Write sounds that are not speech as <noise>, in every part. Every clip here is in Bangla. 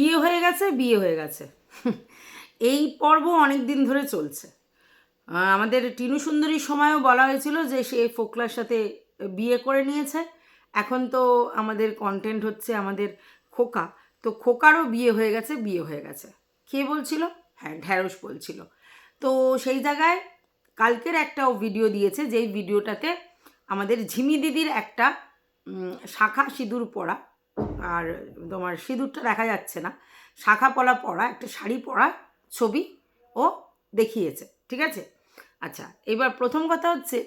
বিয়ে হয়ে গেছে, বিয়ে হয়ে গেছে। এই পর্ব অনেক দিন ধরে চলছে। আমাদের টিনু সুন্দরীর সময়ও বলা হয়েছিল যে সে ফোকলার সাথে বিয়ে করে নিয়েছে। এখন তো আমাদের কন্টেন্ট হচ্ছে আমাদের খোকা। তো খোকারও বিয়ে হয়ে গেছে, বিয়ে হয়ে গেছে। কে বলছিল? হ্যাঁ ঢ্যাঁড়স বলছিল। তো সেই জায়গায় কালকের একটা ভিডিও দিয়েছে, যেই ভিডিওটাতে আমাদের ঝিমি দিদির একটা শাখা সিঁদুর পরা আর তোমার সিঁদুরটা দেখা যাচ্ছে না। শাখা পলা পরা, একটা শাড়ি পরা ছবি ও দেখিয়েছে, ঠিক আছে? আচ্ছা এবার প্রথম কথা হচ্ছে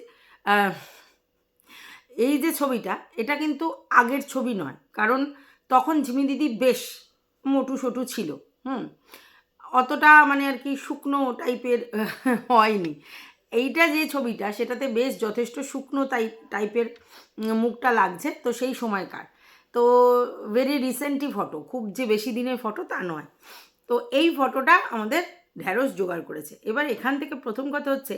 এই যে ছবিটা, এটা কিন্তু আগের ছবি নয়, কারণ তখন ঝিমি দিদি বেশ মোটু সোটু ছিল, হুম? অতটা মানে আর কি শুকনো টাইপের হয়নি। এইটা যে ছবিটা, সেটাতে বেশ যথেষ্ট শুকনো টাইপ টাইপের মুখটা লাগছে, তো সেই সময়কার। তো ভেরি রিসেন্টই ফটো খুব যে বেশি দিনের ফটো তা নয়। তো এই ফটোটা আমাদের ঢ্যাঁড়স জোগাড় করেছে। এবার এখান থেকে প্রথম কথা হচ্ছে,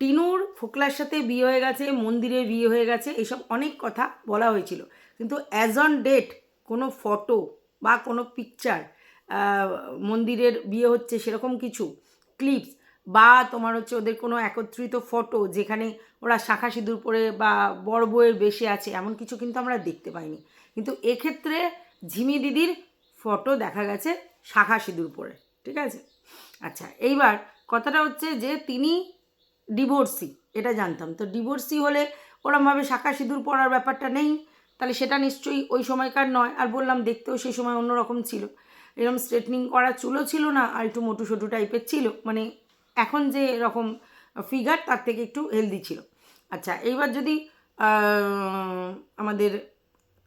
টিনুর ফোকলার সাথে বিয়ে হয়ে গেছে, মন্দিরে বিয়ে হয়ে গেছে, এসব অনেক কথা বলা হয়েছিল। কিন্তু অ্যাজ অন ডেট কোনো ফটো বা কোনো পিকচার মন্দিরের বিয়ে হচ্ছে সেরকম কিছু ক্লিপস বা তোমার হচ্ছে ওদের কোনো একত্রিত ফটো যেখানে ওরা শাখা সিঁদুর পরে বা বড় বউয়ের বেশে আছে, এমন কিছু কিন্তু আমরা দেখতে পাইনি। কিন্তু এক্ষেত্রে ঝিমি দিদির ফটো দেখা গেছে শাখা সিঁদুর পরে, ঠিক আছে? আচ্ছা এইবার কথাটা হচ্ছে যে তিনি ডিভোর্সি এটা জানতাম। তো ডিভোর্সি হলে ওরমভাবে শাখা সিঁদুর পরার ব্যাপারটা নেই, তাহলে সেটা নিশ্চয়ই ওই সময়কার নয়। আর বললাম, দেখতেও সেই সময় অন্যরকম ছিল। এরকম স্ট্রেটনিং করা চুলও ছিল না, আর একটু মোটু সোটু টাইপের ছিল। মানে এখন যে এরকম ফিগার তার থেকে একটু হেলদি ছিল। আচ্ছা এইবার যদি আমাদের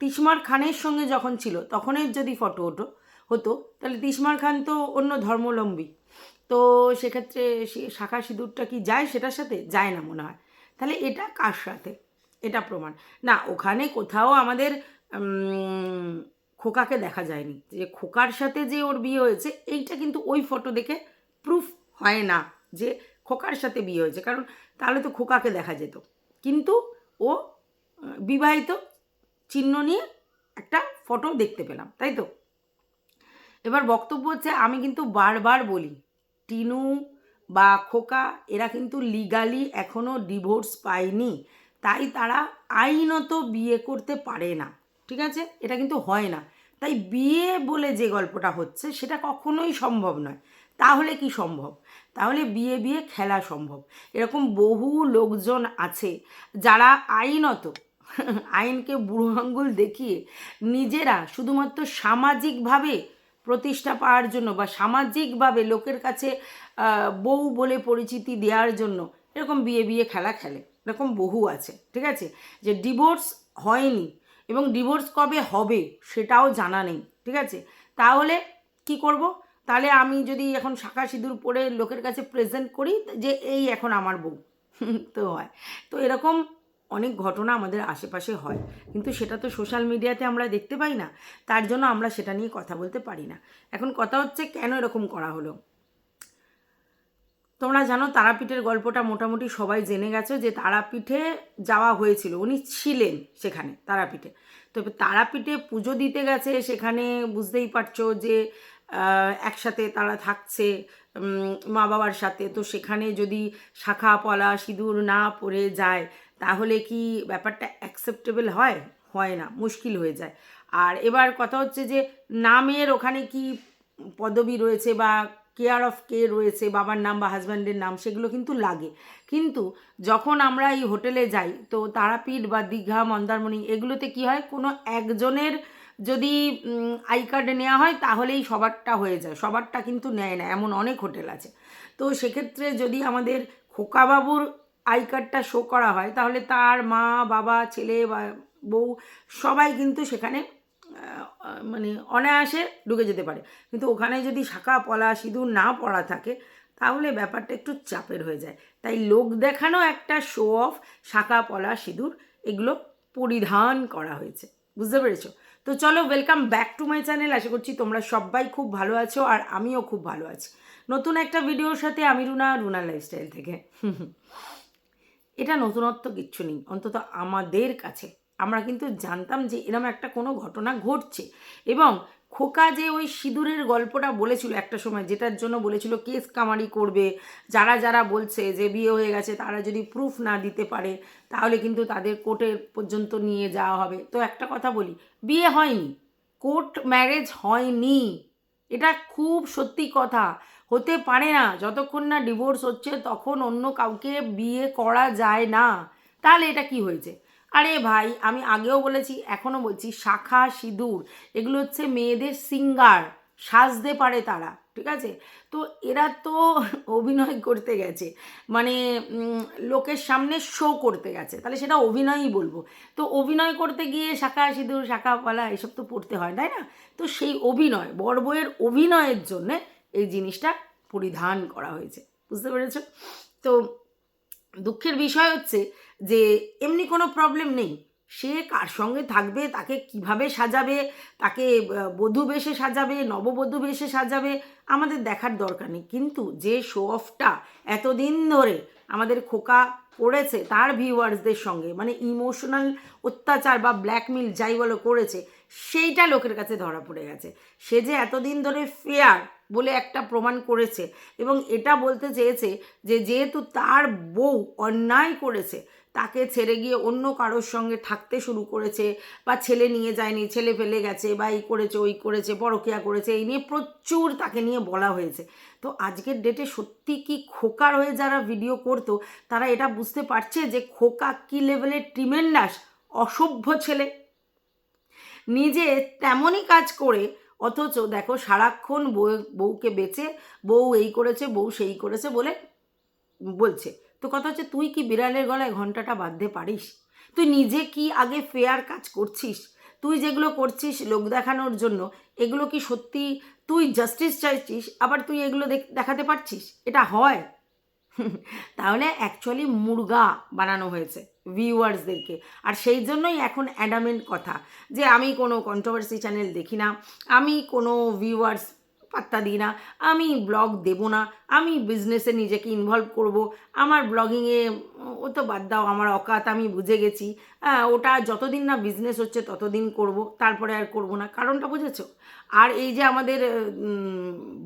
তিসমার খানের সঙ্গে যখন ছিল, তখনের যদি ফটো ওঠো হতো, তাহলে তিসমার খান তো অন্য ধর্মলম্বী। তো সেক্ষেত্রে শাখা সিঁদুরটা কি যায় সেটার সাথে? যায় না মনে হয়। তাহলে এটা কার সাথে? এটা প্রমাণ। না, ওখানে কোথাও আমাদের খোকাকে দেখা যায়নি। যে খোকার সাথে যে ওর বিয়ে হয়েছে, এইটা কিন্তু ওই ফটো দেখে প্রুফ হয় না যে খোকার সাথে বিয়ে হয়েছে। কারণ তাহলে তো খোকাকে দেখা যেত। কিন্তু ও বিবাহিত চিহ্ন নিয়ে একটা ফটো দেখতে পেলাম, তাই তো? এবার বক্তব্য হচ্ছে, আমি কিন্তু বারবার বলি, টিনু বা খোকা, এরা কিন্তু লিগালি এখনও ডিভোর্স পায়নি, তাই তারা আইনত বিয়ে করতে পারে না, ঠিক আছে? এটা কিন্তু হয় না। তাই বিয়ে বলে যে গল্পটা হচ্ছে, সেটা কখনোই সম্ভব নয়। তাহলে কি সম্ভব? তাহলে বিয়ে বিয়ে খেলা সম্ভব। এরকম বহু লোকজন আছে যারা আইনত আইনকে বুড়ো আঙ্গুল দেখিয়ে নিজেরা শুধুমাত্র সামাজিকভাবে প্রতিষ্ঠা পাওয়ার জন্য বা সামাজিকভাবে লোকের কাছে বউ বলে পরিচিতি দেওয়ার জন্য এরকম বিয়ে বিয়ে খেলা খেলে। এরকম বহু আছে, ঠিক আছে? যে ডিভোর্স হয়নি এবং ডিভোর্স কবে হবে সেটাও জানা নেই, ঠিক আছে? তাহলে কি করব? তাহলে আমি যদি এখন শাখা সিঁদুর পরে লোকের কাছে প্রেজেন্ট করি যে এই এখন আমার বউ। <laughs> তো হয়। তো এরকম অনেক ঘটনা আমাদের আশেপাশে হয়। কিন্তু সেটা তো সোশ্যাল মিডিয়াতে আমরা দেখতে পাই না। তার জন্য আমরা সেটা নিয়ে কথা বলতে পারি না। এখন কথা হচ্ছে, কেন এরকম করা হলো? তোমরা জানো, তারাপীঠের গল্পটা মোটামুটি সবাই জেনে গেছো যে তারাপীঠে যাওয়া হয়েছিল। উনি ছিলেন সেখানে, তারাপীঠে। তো তারাপীঠে পুজো দিতে গেছে, সেখানে বুঝতেই পারছ যে একসাথে তারা থাকছে মা বাবার সাথে। তো সেখানে যদি শাখা পলা সিঁদুর না পরে যায় তাহলে কি ব্যাপারটা অ্যাকসেপ্টেবল হয়? হয় না, মুশকিল হয়ে যায়। আর এবার কথা হচ্ছে যে, নামের ওখানে কি পদবি রয়েছে বা কেয়ার অফ কে রয়েছে, বাবার নাম বা হাজব্যান্ডের নাম, সেগুলো কিন্তু লাগে। কিন্তু যখন আমরা এই হোটেলে যাই, তো তারাপীঠ বা দীঘা, মন্দারমণি, এগুলোতে কি হয়? কোনো একজনের যদি আই কার্ড নেওয়া হয়, তাহলেই সবারটা হয়ে যায়। সবারটা কিন্তু নেয় না, এমন অনেক হোটেল আছে। তো সেক্ষেত্রে যদি আমাদের খোকাবাবুর আই কার্ডটা শো করা হয়, তাহলে তার মা, বাবা, ছেলে বা বউ সবাই কিন্তু সেখানে মানে অনায়াসে ঢুকে যেতে পারে। কিন্তু ওখানে যদি শাখা পলা সিঁদুর না পড়া থাকে, তাহলে ব্যাপারটা একটু চাপের হয়ে যায়। তাই লোক দেখানো একটা শো অফ শাখা পলা সিঁদুর, এগুলো পরিধান করা হয়েছে। বুঝতে পেরেছ? তো চলো welcome back to my channel আশা করছি তোমরা সবাই খুব ভালো আছো আর আমিও খুব ভালো আছি। নতুন একটা ভিডিওর সাথে আমি রুনা রুনা লাইফস্টাইল থেকে। <laughs> এটা নতুনত্ব কিচ্ছু নেই, অন্তত আমাদের কাছে। আমরা কিন্তু জানতাম যে এরম একটা কোনো ঘটনা ঘটছে এবং খোকা যে ওই সিঁদুরের গল্পটা বলেছিল একটা সময়, যেটার জন্য বলেছিল কেস কামারি করবে, যারা যারা বলছে যে বিয়ে হয়ে গেছে তারা যদি প্রুফ না দিতে পারে, তাহলে কিন্তু তাদের কোর্টের পর্যন্ত নিয়ে যাওয়া হবে। তো একটা কথা বলি, বিয়ে হয়নি কোর্ট ম্যারেজ হয়নি। এটা খুব সত্যি কথা। হতে পারে না। যতক্ষণ না ডিভোর্স হচ্ছে, তখন অন্য কাউকে বিয়ে করা যায় না। তাহলে এটা কি হয়েছে? আরে ভাই, আমি আগেও বলেছি এখনও বলছি, শাখা সিঁদুর, এগুলো হচ্ছে মেয়েদের সিঙ্গার, সাজতে পারে তারা, ঠিক আছে? তো এরা তো <laughs> অভিনয় করতে গেছে মানে লোকের সামনে শো করতে গেছে, তাহলে সেটা অভিনয়ই বলব। তো অভিনয় করতে গিয়ে শাখা সিঁদুর শাখা পালা এসব তো পড়তে হয়, তাই না? তো সেই অভিনয়, বড় বইয়ের অভিনয়ের জন্যে জিনিসটা পরিধান করা হয়েছে। বুঝতে পেরেছ? তো দুঃখের বিষয় হচ্ছে যে এমনি কোনো প্রবলেম নেই। সে কার সঙ্গে থাকবে, তাকে কীভাবে সাজাবে, তাকে বধূ বেশে সাজাবে, নববধূ বেশে সাজাবে, আমাদের দেখার দরকার নেই। কিন্তু যে শো অফটা এতদিন ধরে আমাদের খোকা করেছে তার ভিউয়ার্সদের সঙ্গে মানে ইমোশনাল অত্যাচার বা ব্ল্যাকমেল যাই বলো করেছে, সেইটা লোকের কাছে ধরা পড়ে গেছে। সে যে এতদিন ধরে ফেয়ার বলে একটা প্রমাণ করেছে এবং এটা বলতে চেয়েছে যে যেহেতু তার বউ অন্যায় করেছে, তাকে ছেড়ে গিয়ে অন্য কারোর সঙ্গে থাকতে শুরু করেছে বা ছেলে নিয়ে যায়নি, ছেলে ফেলে গেছে বা এই করেছে, ওই করেছে, পরকিয়া করেছে, এই নিয়ে প্রচুর তাকে নিয়ে বলা হয়েছে। তো আজকের ডেটে সত্যি কি খোকার হয়ে যারা ভিডিও করতো, তারা এটা বুঝতে পারছে যে খোকা কী লেভেলের ট্রিমেন্ডাস অসভ্য ছেলে। নিজে তেমনই কাজ করে অথচ দেখো সারাক্ষণ বউ, বউকে বেচে, বউ এই করেছে, বউ সেই করেছে বলে বলছে। তো কথা হচ্ছে, তুই কি বিড়ালের গলায় ঘন্টাটা বাঁধতে পারিস? তুই নিজে কি আগে ফেয়ার কাজ করছিস? তুই যেগুলো করছিস লোক দেখানোর জন্য, এগুলো কি সত্যি? তুই জাস্টিস চাইছিস, আবার তুই এগুলো দেখ- দেখাতে পারছিস? এটা হয়। তাহলে অ্যাকচুয়ালি মুরগা বানানো হয়েছে ভিউয়ার্সদেরকে আর সেই জন্যই এখন অ্যাডামেন্ট কথা যে আমি কোনো কন্ট্রোভার্সি চ্যানেল দেখি না, আমি কোনো ভিউয়ার্স পাত্তা দিই না, আমি ব্লগ দেব না, আমি বিজনেসে নিজেকে ইনভলভ করব, আমার ব্লগিংয়ে ও তো বাদ দাও, আমার অকাত, আমি বুঝে গেছি। ওটা যতদিন না বিজনেস হচ্ছে ততদিন করব, তারপরে আর করব না। কারণটা বুঝেছ? আর এই যে আমাদের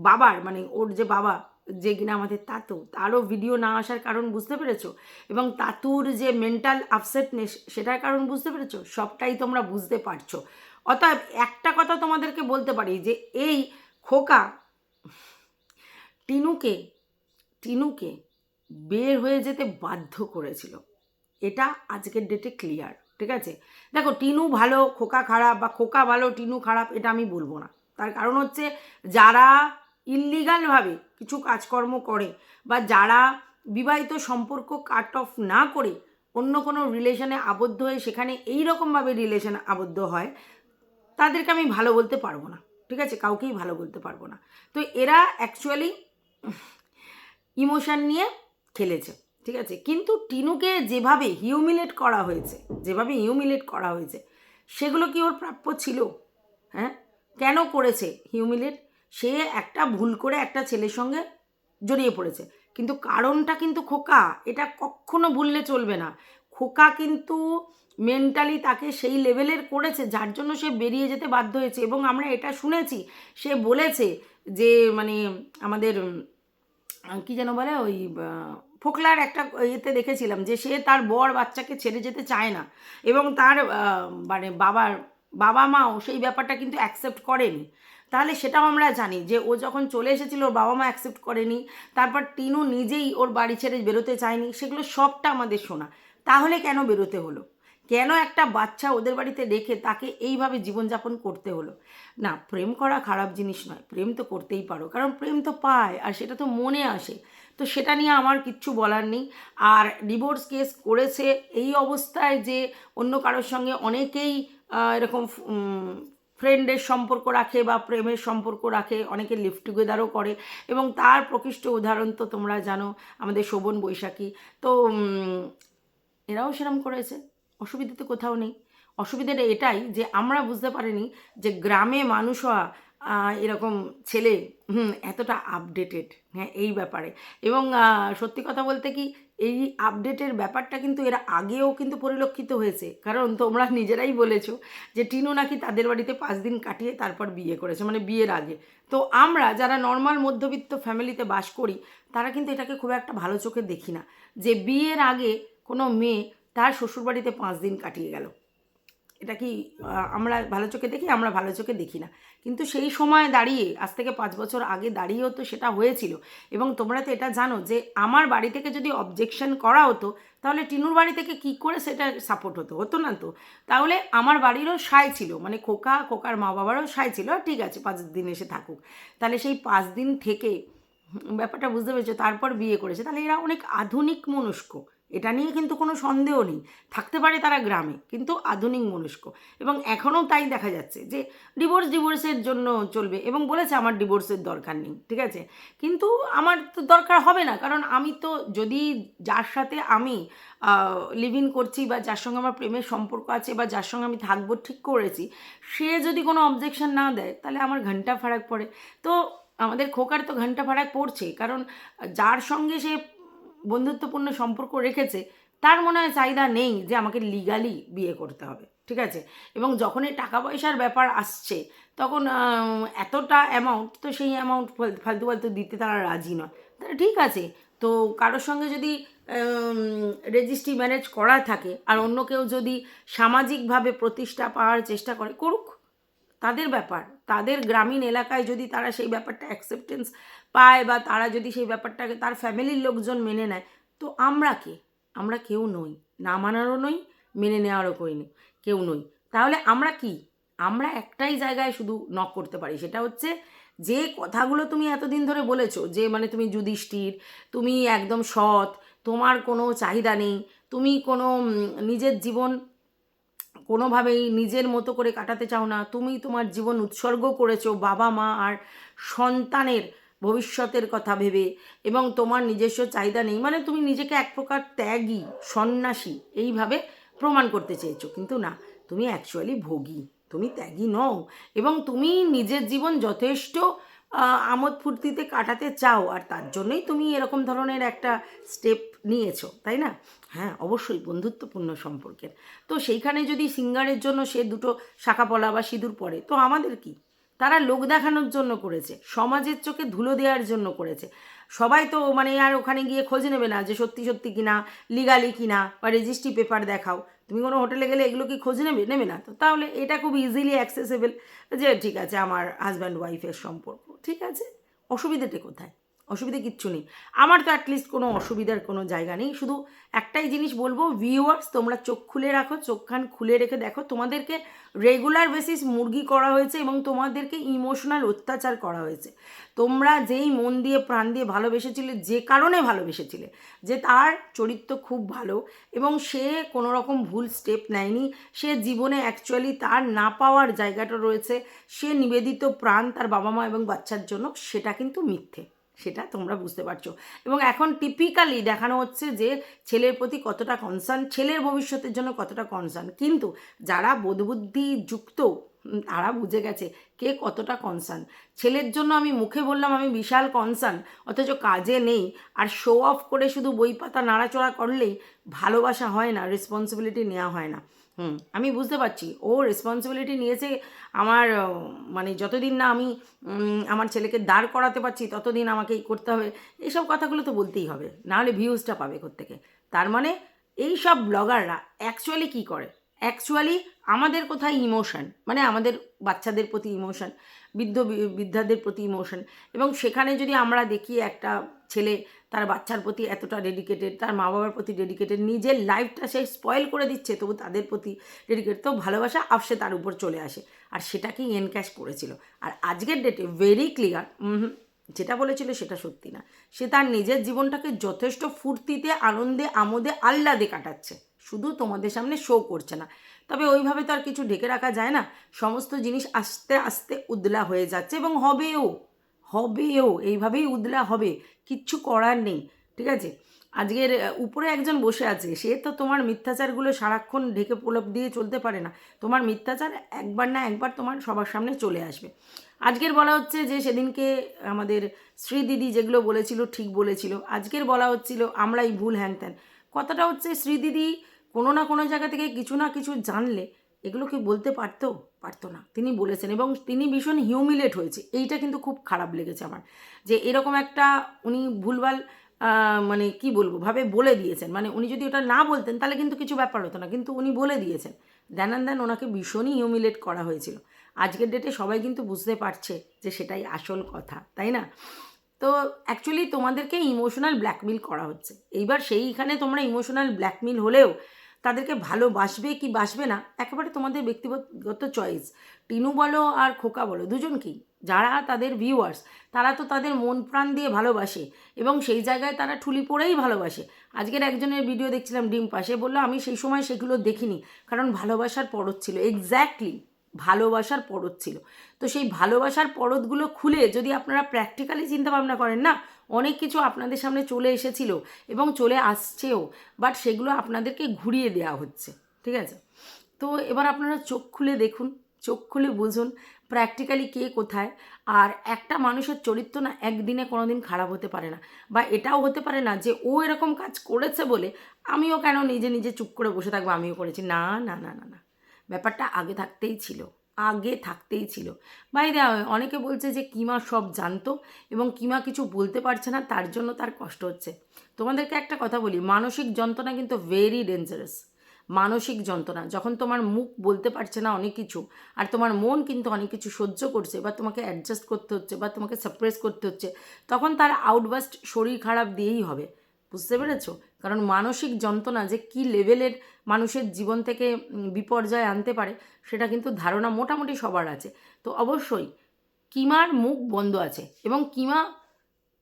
বাবার মানে ওর যে বাবা যে কিনা আমাদের তাতু, তারও ভিডিও না আসার কারণ বুঝতে পেরেছ? এবং তাতুর যে মেন্টাল আপসেটনেস সেটার কারণ বুঝতে পেরেছ? সবটাই তোমরা বুঝতে পারছ। অতএব একটা কথা তোমাদেরকে বলতে পারি যে, এই খোকা টিনুকে টিনুকে বের হয়ে যেতে বাধ্য করেছিল। এটা আজকের ডেটে ক্লিয়ার ঠিক আছে? দেখো, টিনু ভালো, খোকা খারাপ বা খোকা ভালো, টিনু খারাপ, এটা আমি বলব না। তার কারণ হচ্ছে যারা ইল্লিগালভাবে কিছু কাজকর্ম করে বা যারা বিবাহিত সম্পর্ক কাট অফ না করে অন্য কোনো রিলেশনে আবদ্ধ হয়ে সেখানে এই রকমভাবে রিলেশনে আবদ্ধ হয়, তাদেরকে আমি ভালো বলতে পারব না। ঠিক আছে? কাউকেই ভালো বলতে পারব না। তো এরা অ্যাকচুয়ালি ইমোশন নিয়ে খেলেছে। ঠিক আছে? কিন্তু টিনুকে যেভাবে হিউমিলেট করা হয়েছে, যেভাবে হিউমিলেট করা হয়েছে, সেগুলো কি ওর প্রাপ্য ছিল? হ্যাঁ? কেন করেছে হিউমিলেট সে একটা ভুল করে একটা ছেলের সঙ্গে জড়িয়ে পড়েছে। কিন্তু কারণটা কিন্তু খোকা, এটা কখনো ভুললে চলবে না। খোকা কিন্তু মেন্টালি তাকে সেই লেভেলের করেছে যার জন্য সে বেরিয়ে যেতে বাধ্য হয়েছে এবং আমরা এটা শুনেছি। সে বলেছে যে মানে আমাদের কি যেন বলে ওই ফোকলার একটা ইয়েতে দেখেছিলাম যে সে তার বর বাচ্চাকে ছেড়ে যেতে চায় না এবং তার মানে বাবার বাবা মাও সেই ব্যাপারটা কিন্তু অ্যাকসেপ্ট করেনি। তাহলে সেটাও আমরা জানি যে ও যখন চলে এসেছিল, ওর বাবা মা অ্যাকসেপ্ট করেনি, তারপর টিনু নিজেই ওর বাড়ি ছেড়ে বেরোতে চায়নি, সেগুলো সবটা আমাদের শোনা। তাহলে কেন বেরোতে হলো? কেন একটা বাচ্চা ওদের বাড়িতে রেখে তাকে এইভাবে জীবনযাপন করতে হলো? না, প্রেম করা খারাপ জিনিস নয়, প্রেম তো করতেই পারো, কারণ প্রেম তো পায় আর সেটা তো মনে আসে। তো সেটা নিয়ে আমার কিচ্ছু বলার নেই। আর ডিভোর্স কেস করেছে এই অবস্থায় যে অন্য কারোর সঙ্গে অনেকেই এরকম ফ্রেন্ডের সম্পর্ক রাখে বা প্রেমের সম্পর্ক রাখে, অনেকে লিভ টুগেদারও করে এবং তার প্রকৃষ্ট উদাহরণ তো তোমরা জানো, আমাদের শোভন বৈশাখী। তো এরাও সেরম করেছে, অসুবিধা তো কোথাও নেই। অসুবিধাটা এটাই যে আমরা বুঝতে পারিনি যে গ্রামে মানুষ হওয়া এরকম ছেলে, হুম, এতটা আপডেটেড হ্যাঁ এই ব্যাপারে। এবং সত্যি কথা বলতে কি এই আপডেটের ব্যাপারটা কিন্তু এর আগেও কিন্তু পরিলক্ষিত হয়েছে। কারণ তোমরা নিজেরাই বলেছ যে টিনু নাকি তাদের বাড়িতে পাঁচ দিন কাটিয়ে তারপর বিয়ে করেছে মানে বিয়ের আগে। তো আমরা যারা নর্মাল মধ্যবিত্ত ফ্যামিলিতে বাস করি, তারা কিন্তু এটাকে খুব একটা ভালো চোখে দেখি না যে বিয়ের আগে কোনো মেয়ে তার শ্বশুরবাড়িতে পাঁচ দিন কাটিয়ে গেল। এটা কি আমরা ভালো চোখে দেখি, আমরা ভালো চোখে দেখি না। কিন্তু সেই সময় দাঁড়িয়ে, আজ থেকে পাঁচ বছর আগে দাঁড়িয়েও তো সেটা হয়েছিল। এবং তোমরা তো এটা জানো যে, আমার বাড়ি থেকে যদি অবজেকশন করা হতো, তাহলে টিনুর বাড়ি থেকে কি করে সেটা সাপোর্ট হতো? হতো না তো। তাহলে আমার বাড়িরও সায় ছিল। মানে খোকা, খোকার মা বাবারও সায় ছিল ঠিক আছে, পাঁচ দিন এসে থাকুক। তাহলে সেই পাঁচ দিন থেকে, ব্যাপারটা বুঝতে পেরেছ, তারপর বিয়ে করেছে। তাহলে এরা অনেক আধুনিক মনস্ক। এটা নিয়ে কিন্তু কোনো সন্দেহ নেই। থাকতে পারে তারা গ্রামে, কিন্তু আধুনিক মনস্ক। এবং এখনও তাই দেখা যাচ্ছে যে ডিভোর্স ডিভোর্সের জন্য চলবে এবং বলেছে আমার ডিভোর্সের দরকার নেই, ঠিক আছে? কিন্তু আমার তো দরকার হবে না, কারণ আমি তো যদি যার সাথে আমি লিভ ইন করছি বা যার সঙ্গে আমার প্রেমের সম্পর্ক আছে বা যার সঙ্গে আমি থাকব ঠিক করেছি, সে যদি কোনো অবজেকশন না দেয়, তাহলে আমার ঘণ্টা ফারাক পড়ে। তো আমাদের খোকার তো ঘণ্টা ফারাক পড়ছে, কারণ যার সঙ্গে সে বন্ধুত্বপূর্ণ সম্পর্ক রেখেছে, তার মনে হয় চাহিদা নেই যে আমাকে লিগালি বিয়ে করতে হবে, ঠিক আছে? এবং যখনই টাকা পয়সার ব্যাপার আসছে, তখন এতটা অ্যামাউন্ট তো সেই অ্যামাউন্ট ফালতু ফালতু দিতে তারা রাজি নয়। তাহলে ঠিক আছে, তো কারোর সঙ্গে যদি রেজিস্ট্রি ম্যারেজ করা থাকে, আর অন্য কেউ যদি সামাজিকভাবে প্রতিষ্ঠা পাওয়ার চেষ্টা করে, করুক, তাদের ব্যাপার। তাদের গ্রামীণ এলাকায় যদি তারা সেই ব্যাপারটা অ্যাকসেপ্টেন্স পায় বা তারা যদি সেই ব্যাপারটাকে তার ফ্যামিলির লোকজন মেনে নেয়, তো আমরা কে? আমরা কেউ নই। না মানারও নই, মেনে নেওয়ারও করিনি কেউ নই। তাহলে আমরা কি? আমরা একটাই জায়গায় শুধু নক করতে পারি। সেটা হচ্ছে যে কথাগুলো তুমি এতদিন ধরে বলেছ, যে মানে তুমি যুধিষ্ঠির, তুমি একদম সৎ, তোমার কোনো চাহিদা নেই, তুমি কোনো নিজের জীবন কোনোভাবেই নিজের মতো করে কাটাতে চাও না। তুমি তোমার জীবন উৎসর্গ করেছ বাবা, মা আর সন্তানের ভবিষ্যতের কথা ভেবে এবং তোমার নিজস্ব চাহিদা নেই। মানে তুমি নিজেকে এক প্রকার ত্যাগী, সন্ন্যাসী এইভাবে প্রমাণ করতে চেয়েছো। কিন্তু না, তুমি অ্যাকচুয়ালি ভোগী, তুমি ত্যাগী নও এবং তুমি নিজের জীবন যথেষ্ট আমোদ ফুর্তিতে কাটাতে চাও আর তার জন্যই তুমি এরকম ধরনের একটা স্টেপ নিয়েছো, তাই না? হ্যাঁ অবশ্যই বন্ধুত্বপূর্ণ সম্পর্কের। তো সেইখানে যদি সিঙ্গারের জন্য সে দুটো শাখা পলা বা সিঁদুর পরে, তো আমাদের কি? তারা লোক দেখানোর জন্য করেছে, সমাজের চোখে ধুলো দেওয়ার জন্য করেছে। সবাই তো মানে আর ওখানে গিয়ে খোঁজ নেবে না যে সত্যি সত্যি কিনা, লিগালি কিনা বা রেজিস্ট্রি পেপার দেখাও। তুমি কোনো হোটেলে গেলে এগুলো কি খোঁজ নেবে? নেবে না। তো তাহলে এটা খুব ইজিলি অ্যাক্সেসেবল যে, ঠিক আছে, আমার হাজব্যান্ড ওয়াইফের সম্পর্ক, ঠিক আছে? অসুবিধাটা কোথায়? অসুবিধে কিচ্ছু নেই। আমার তো অ্যাটলিস্ট কোনো অসুবিধার কোনো জায়গা নেই। শুধু একটাই জিনিস বলব ভিউয়ার্স তোমরা চোখ খুলে রাখো, চোখ কান খুলে রেখে দেখো, তোমাদেরকে রেগুলার বেসিস মুরগি করা হয়েছে এবং তোমাদেরকে ইমোশনাল অত্যাচার করা হয়েছে। তোমরা যেই মন দিয়ে, প্রাণ দিয়ে ভালোবেসেছিলে, যে কারণে ভালোবেসেছিলে, যে তার চরিত্র খুব ভালো এবং সে কোনো রকম ভুল স্টেপ নেয়নি, সে জীবনে অ্যাকচুয়ালি তার না পাওয়ার জায়গাটা রয়েছে, সে নিবেদিত প্রাণ তার বাবা মা এবং বাচ্চার জন্য, সেটা কিন্তু মিথ্যে। সেটা তোমরা বুঝতে পারছ। এবং এখন টিপিক্যালি দেখানো হচ্ছে যে ছেলের প্রতি কতটা কনসার্ন ছেলের ভবিষ্যতের জন্য কতটা কনসার্ন কিন্তু যারা বোধবুদ্ধি যুক্ত তারা বুঝে গেছে কে কতটা কনসার্ন ছেলের জন্য আমি মুখে বললাম আমি বিশাল কনসার্ন অথচ কাজে নেই। আর শো অফ করে শুধু বই পাতা নাড়াচড়া করলেই ভালোবাসা হয় না রেসপন্সিবিলিটি নেওয়া হয় না। হুম। আমি বুঝতে পারছি। ও রেসপন্সিবিলিটি নিয়েছে আমার মানে যতদিন না আমি আমার ছেলেকে দাঁড় করাতে পারছি, ততদিন আমাকে করতে হবে। এইসব কথাগুলো তো বলতেই হবে। নাহলে ভিউজটা পাবে কোত্থেকে? তার মানে এই সব ব্লগাররা অ্যাকচুয়ালি কী করে? অ্যাকচুয়ালি আমাদের কোথায় ইমোশন মানে আমাদের বাচ্চাদের প্রতি ইমোশন বৃদ্ধ বৃদ্ধাদের প্রতি ইমোশন এবং সেখানে যদি আমরা দেখি একটা ছেলে তার বাচ্চার প্রতি এতটা ডেডিকেটেড তার মা বাবার প্রতি ডেডিকেটেড নিজের লাইফটা সে স্পয়েল করে দিচ্ছে, তবু তাদের প্রতি ডেডিকেটেড তো ভালোবাসা আপসে তার উপর চলে আসে। আর সেটাকেই এনক্যাশ করেছিল। আর আজকের ডেটে ভেরি ক্লিয়ার যেটা বলেছিল সেটা সত্যি না। সে তার নিজের জীবনটাকে যথেষ্ট ফুর্তিতে, আনন্দে, আমোদে, আহ্লাদে কাটাচ্ছে। শুধু তোমাদের সামনে শো করছে না। তবে ওইভাবে তো আর কিছু ঢেকে রাখা যায় না। সমস্ত জিনিস আস্তে আস্তে উদলা হয়ে যাচ্ছে এবং হবেও হবেও, এইভাবেই উদলা হবে। কিচ্ছু করার নেই, ঠিক আছে? আজকের উপরে একজন বসে আছে, সে তো তোমার মিথ্যাচারগুলো সারাক্ষণ ঢেকে প্রলাপ দিয়ে চলতে পারে না। তোমার মিথ্যাচার একবার না একবার তোমার সবার সামনে চলে আসবে। আজকের বলা হচ্ছে যে সেদিনকে আমাদের শ্রী দিদি যেগুলো বলেছিল ঠিক বলেছিল। আজকের বলা হচ্ছিল, আমরাই ভুল হ্যান ত্যান। কথাটা হচ্ছে শ্রী দিদি কোনো না কোনো জায়গা থেকে কিছু না কিছু জানলে এগুলো কি বলতে পারতো? পারতো না। তিনি বলেছেন এবং তিনি ভীষণ হিউমিলেট হয়েছে। এইটা কিন্তু খুব খারাপ লেগেছে আমার। যে এরকম একটা উনি ভুলভাল মানে কি বলব, ভাবে বলে দিয়েছেন। মানে উনি যদি ওটা না বলতেন, তাহলে কিন্তু কিছু ব্যাপার হতো না। কিন্তু উনি বলে দিয়েছেন। দেন অ্যান্ড দেন ওনাকে ভীষণই হিউমিলেট করা হয়েছিল। আজকের ডেটে সবাই কিন্তু বুঝতে পারছে যে সেটাই আসল কথা, তাই না? তো অ্যাকচুয়ালি তোমাদেরকে ইমোশনাল ব্ল্যাকমেল করা হচ্ছে। এইবার সেইখানে তোমরা ইমোশনাল ব্ল্যাকমেল হলেও তাদেরকে ভালোবাসবে কি বাসবে না, একেবারে তোমাদের ব্যক্তিগত চয়েস টিনু বলো আর খোকা বলো দুজনকেই যারা তাদের ভিউয়ার্স তারা তো তাদের মন প্রাণ দিয়ে ভালোবাসে এবং সেই জায়গায় তারা ঠুলি পড়েই ভালোবাসে। আজকের একজনের ভিডিও দেখছিলাম ডিম পাশে, বলল, আমি সেই সময় সেগুলো দেখিনি, কারণ ভালোবাসার পরত ছিল। এক্স্যাক্টলি ভালোবাসার পরত ছিল। তো সেই ভালোবাসার পরতগুলো খুলে যদি আপনারা প্র্যাকটিক্যালি চিন্তা ভাবনা করেন, না অনেক কিছু আপনাদের সামনে চলে এসেছিল এবং চলে আসছেও বাট সেগুলো আপনাদেরকে ঘুরিয়ে দেওয়া হচ্ছে, ঠিক আছে? তো এবার আপনারা চোখ খুলে দেখুন, চোখ খুলে বুঝুন প্র্যাকটিক্যালি কে কোথায়? আর একটা মানুষের চরিত্র না একদিনে কোনো দিন খারাপ হতে পারে না, বা এটাও হতে পারে না যে ও এরকম কাজ করেছে বলে আমিও কেন নিজে নিজে চুপ করে বসে থাকব, আমিও করেছি, না না না না না। ব্যাপারটা আগে থাকতেই ছিল। আগে থাকতেই ছিল। বাই দেওয়া অনেকে বলছে যে কিমা সব জানতো এবং কিমা কিছু বলতে পারছে না, তার জন্য তার কষ্ট হচ্ছে। তোমাদেরকে একটা কথা বলি, মানসিক যন্ত্রণা কিন্তু ভেরি ডেঞ্জারাস মানসিক যন্ত্রণা, যখন তোমার মুখ বলতে পারছে না অনেক কিছু, আর তোমার মন কিন্তু অনেক কিছু সহ্য করছে বা তোমাকে অ্যাডজাস্ট করতে হচ্ছে বা তোমাকে সাপ্রেস করতে হচ্ছে, তখন তার আউটবাস্ট শরীর খারাপ দিয়েই হবে। বুঝতে পেরেছ? কারণ মানসিক যন্ত্রণা যে কী লেভেলের মানুষের জীবন থেকে বিপর্যয় আনতে পারে, সেটা কিন্তু ধারণা মোটামুটি সবার আছে। তো অবশ্যই কিমার মুখ বন্ধ আছে এবং কিমা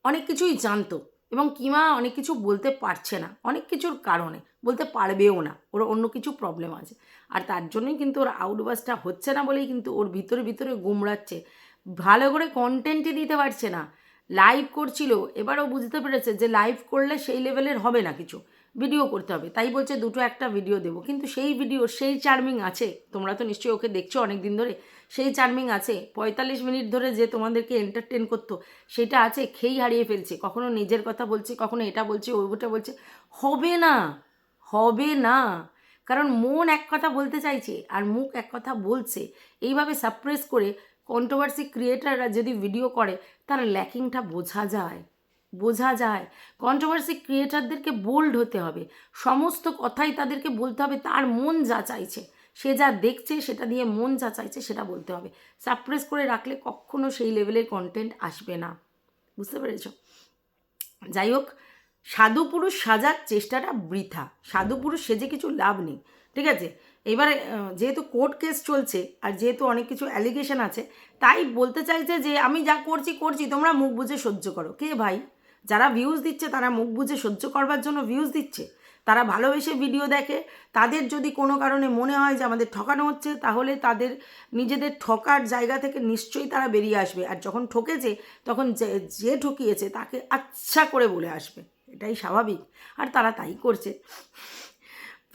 অনেক কিছুই জানতো এবং কিমা অনেক কিছু বলতে পারছে না, অনেক কিছুর কারণে। বলতে পারবেও না, ওর অন্য কিছু প্রবলেম আছে। আর তার জন্যই কিন্তু ওর আউটবাসটা হচ্ছে না বলেই কিন্তু ওর ভিতরে ভিতরে গুমড়াচ্ছে। ভালো করে কন্টেন্টই দিতে পারছে না। লাইভ করছিল, এবারও বুঝতে পেরেছে যে লাইভ করলে সেই লেভেলের হবে না কিছু। ভিডিও করতে হবে, তাই বলছে দুটো একটা ভিডিও দেবো। কিন্তু সেই ভিডিও সেই চার্মিং আছে, তোমরা তো নিশ্চয়ই ওকে দেখছ অনেক দিন ধরে, সেই চার্মিং আছে, পঁয়তাল্লিশ মিনিট ধরে যে তোমাদেরকে এন্টারটেন করতো, সেটা আছে, খেই হারিয়ে ফেলছে, কখনো নিজের কথা বলছে, কখনো এটা বলছে ওটা বলছে, হবে না হবে না। কারণ মন এক কথা বলতে চাইছে, আর মুখ এক কথা বলছে, এইভাবে সাপ্রেস করে কন্ট্রোভার্সি ক্রিয়েটাররা যদি ভিডিও করে, তার ল্যাকিংটা বোঝা যায়। বোঝা যায়। কন্ট্রোভার্সি ক্রিয়েটারদেরকে বোল্ড হতে হবে। সমস্ত কথাই তাদেরকে বলতে হবে, তার মন যা চাইছে, সে যা দেখছে, সেটা দিয়ে মন যা চাইছে, সেটা বলতে হবে। সাপ্রেস করে রাখলে কখনো সেই লেভেলের কন্টেন্ট আসবে না। বুঝতে পেরেছ? যাই হোক, সাধু পুরুষ সাজার চেষ্টাটা বৃথা। সাধু পুরুষ সেজে কিছু লাভ নেই। ঠিক আছে? এবারে যেহেতু কোর্ট কেস চলছে আর যেহেতু অনেক কিছু অ্যালিগেশন আছে, তাই বলতে চাইছে যে আমি যা করছি করছি, তোমরা মুখ বুঝে সহ্য করো। কে ভাই? যারা ভিউজ দিচ্ছে, তারা মুখ বুঝে সহ্য করবার জন্য ভিউজ দিচ্ছে। তারা ভালোবেসে ভিডিও দেখে। তাদের যদি কোনো কারণে মনে হয় যে আমাদের ঠকানো হচ্ছে, তাহলে তাদের নিজেদের ঠকার জায়গা থেকে নিশ্চয়ই তারা বেরিয়ে আসবে। আর যখন ঠকেছে, তখন যে যে ঠকিয়েছে, তাকে আচ্ছা করে বলে আসবে। এটাই স্বাভাবিক। আর তারা তাই করছে।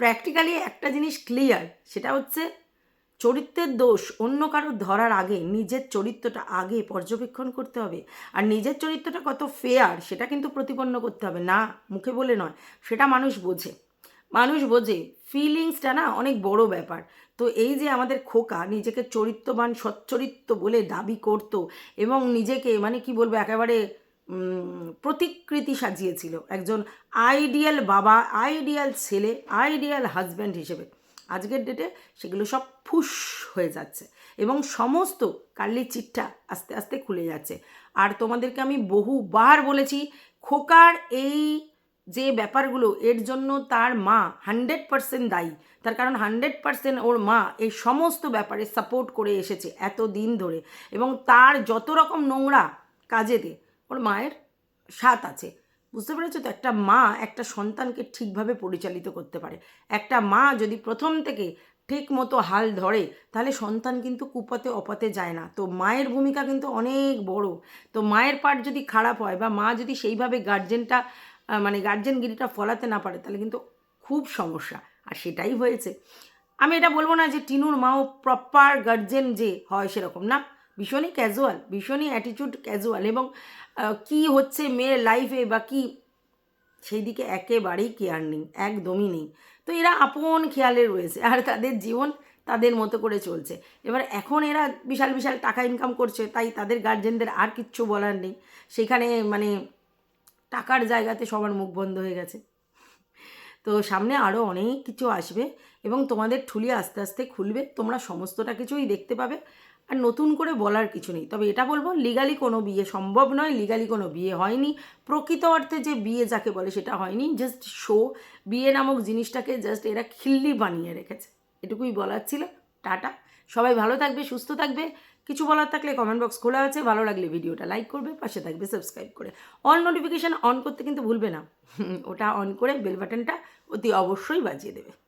প্র্যাকটিক্যালি একটা জিনিস ক্লিয়ার সেটা হচ্ছে চরিত্রের দোষ অন্য কারও ধরার আগে নিজের চরিত্রটা আগে পর্যবেক্ষণ করতে হবে। আর নিজের চরিত্রটা কত ফেয়ার সেটা কিন্তু প্রতিপন্ন করতে হবে, না মুখে বলে নয়, সেটা মানুষ বোঝে। মানুষ বোঝে ফিলিংসটা না অনেক বড় ব্যাপার। তো এই যে আমাদের খোকা নিজেকে চরিত্রবান, সচ্চরিত্র বলে দাবি করত এবং নিজেকে মানে কি বলব, একেবারে প্রতিকৃতি সাজিয়েছিল একজন আইডিয়াল বাবা, আইডিয়াল ছেলে, আইডিয়াল হাজব্যান্ড হিসেবে। আজকের ডেটে সেগুলো সব ফুস হয়ে যাচ্ছে এবং সমস্ত কাল্লি চিটটা আস্তে আস্তে খুলে যাচ্ছে। আর তোমাদেরকে আমি বহুবার বলেছি, খোকার এই যে ব্যাপারগুলো, এর জন্য তার মা হান্ড্রেড পার্সেন্ট দায়ী। তার কারণ হান্ড্রেড পার্সেন্ট ওর মা এই সমস্ত ব্যাপারে সাপোর্ট করে এসেছে এত দিন ধরে। এবং তার যত রকম নোংরা কাজেতে ওর মায়ের সাথ আছে। বুঝতে পেরেছ তো? একটা মা একটা সন্তানকে ঠিকভাবে পরিচালিত করতে পারে। একটা মা যদি প্রথম থেকে ঠিক মতো হাল ধরে, তাহলে সন্তান কিন্তু কুপাতে অপাতে যায় না। তো মায়ের ভূমিকা কিন্তু অনেক বড়। তো মায়ের পার্ট যদি খারাপ হয় বা মা যদি সেইভাবে গার্জেনটা মানে গার্জেনগিরিটা ফলাতে না পারে, তাহলে কিন্তু খুব সমস্যা। আর সেটাই হয়েছে। আমি এটা বলব না যে টিনুর মাও প্রপার গার্জেন যে হয় সেরকম না। ভীষণই ক্যাজুয়াল ভীষণই অ্যাটিটিউড ক্যাজুয়াল এবং কি হচ্ছে মেয়ের লাইফে বা কি, সেই দিকে একেবারেই কেয়ার নেই, একদমই নেই। তো এরা আপন খেয়ালে রয়েছে আর তাদের জীবন তাদের মতো করে চলছে। এবার এখন এরা বিশাল বিশাল টাকা ইনকাম করছে, তাই তাদের গার্জেনদের আর কিচ্ছু বলার নেই। সেখানে মানে টাকার জায়গাতে সবার মুখ বন্ধ হয়ে গেছে। তো সামনে আরও অনেক কিছু আসবে এবং তোমাদের ঠুলি আস্তে আস্তে খুলবে, তোমরা সমস্তটা কিছুই দেখতে পাবে। আর নতুন করে বলার কিছু নেই। তবে এটা বলব লিগালি কোনো বিয়ে সম্ভব নয় লিগালি কোনো বিয়ে হয়নি। প্রকৃত অর্থে যে বিয়ে যাকে বলে সেটা হয়নি জাস্ট শো বিয়ে নামক জিনিসটাকে জাস্ট এরা খিল্লি বানিয়ে রেখেছে। এটুকুই বলার ছিল। টাটা। সবাই ভালো থাকবে, সুস্থ থাকবে। কিছু বলার থাকলে কমেন্ট বক্স খোলা আছে। ভালো লাগলে ভিডিওটা লাইক করবে, পাশে থাকবে সাবস্ক্রাইব করে। অল নোটিফিকেশান অন করতে কিন্তু ভুলবে না। <laughs> ওটা অন করে বেল বাটনটা অতি অবশ্যই বাজিয়ে দেবে।